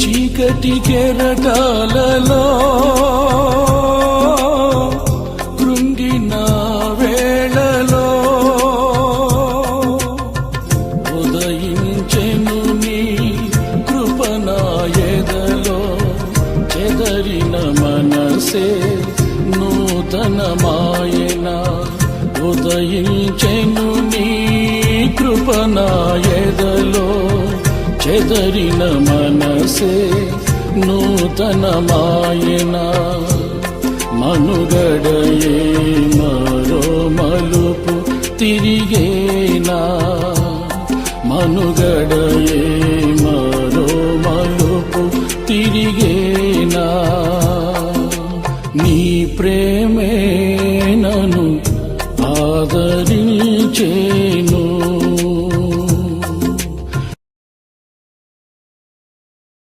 చీకటి కెరటాలలో కృంగిన వేళలో ఉదయించెను నీ కృపనాయదలో చెదరిన మనసే నూతనమాయన. ఉదయించెను నీ కృపనాయదలో చెదరిన మనసే నూతనమాయన మనుగడయే మరో మలుపు తిరిగేనా. మనుగడయే మరో మలుపు తిరిగేనా. నీ ప్రేమే నను ఆదరించేను.